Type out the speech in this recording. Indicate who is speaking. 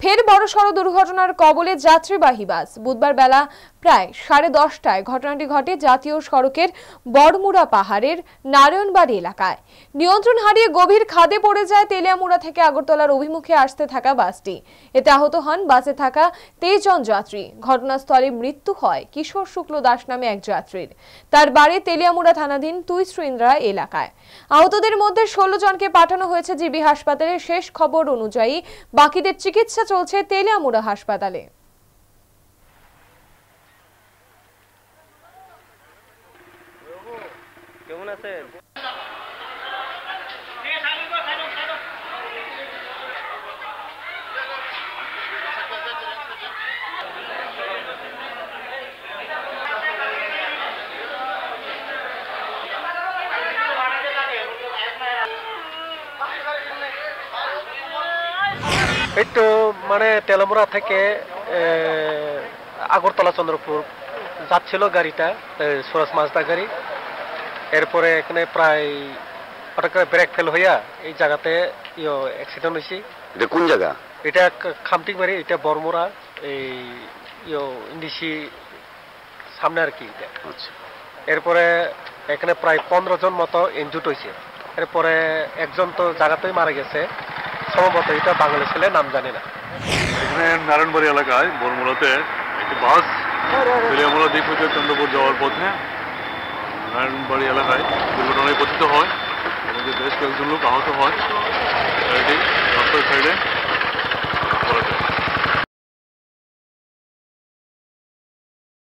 Speaker 1: ফের বড়সড় দুর্ঘটনার কবলে যাত্রীবাহী বাস। বুধবার বেলা প্রায় সাড়ে দশটায় ঘটনাটি ঘটে জাতীয় সড়কের বড়মুড়া পাহাড়ের নারায়ণবাড়ি এলাকায়। নিয়ন্ত্রণ হারিয়ে গভীর খাদে পড়ে যায় তেলিয়ামুড়া থেকে আগরতলার অভিমুখে আসতে থাকা বাসটি। এতে আহত হন বাসে থাকা তেইশ জন যাত্রী। ঘটনাস্থলে মৃত্যু হয় কিশোর শুক্ল দাস নামে এক যাত্রীর। তার বাড়ি তেলিয়ামুড়া থানাধীন তুইশ্রীন্দ্রা এলাকায়। আহতদের মধ্যে ষোলো জনকে পাঠানো হয়েছে জিবি হাসপাতালে শেষ খবর অনুযায়ী বাকিদের চিকিৎসা চলছে তেলিয়ামুড়া হাসপাতালে।
Speaker 2: কেমন আছেন?
Speaker 3: এই তো মানে তেলামুড়া থেকে আগরতলা চন্দ্রপুর যাচ্ছিল গাড়িটা সুরজ মাজদা গাড়ি। এরপরে এখানে প্রায় হঠাৎ করে ব্রেক ফেল হইয়া এই জায়গাতে ইয়ে অ্যাক্সিডেন্ট হয়েছে
Speaker 4: এটা কোন জায়গা?
Speaker 3: এটা খামটিং বাড়ি এটা বরমুরা এই ইয়ে ইন্ডিসি সামনে আর কি এটা।
Speaker 4: আচ্ছা।
Speaker 3: এরপরে এখানে প্রায় পনেরো জন মতো ইনজুট হয়েছে এরপরে একজন তো জায়গাতেই মারা গেছে। সম্ভবত এটা বাঙালি ছেলে নাম জানি না।
Speaker 5: এখানে নারায়ণবাড়ি এলাকায় বরমুলাতে একটি বাস তেলিয়ামুলা দ্বীপ হচ্ছে চন্দ্রপুর যাওয়ার পথে নারায়ণবাড়ি এলাকায় দুর্ঘটনায় পতিত হয় এবং বেশ কয়েকজন লোক আহত হয়।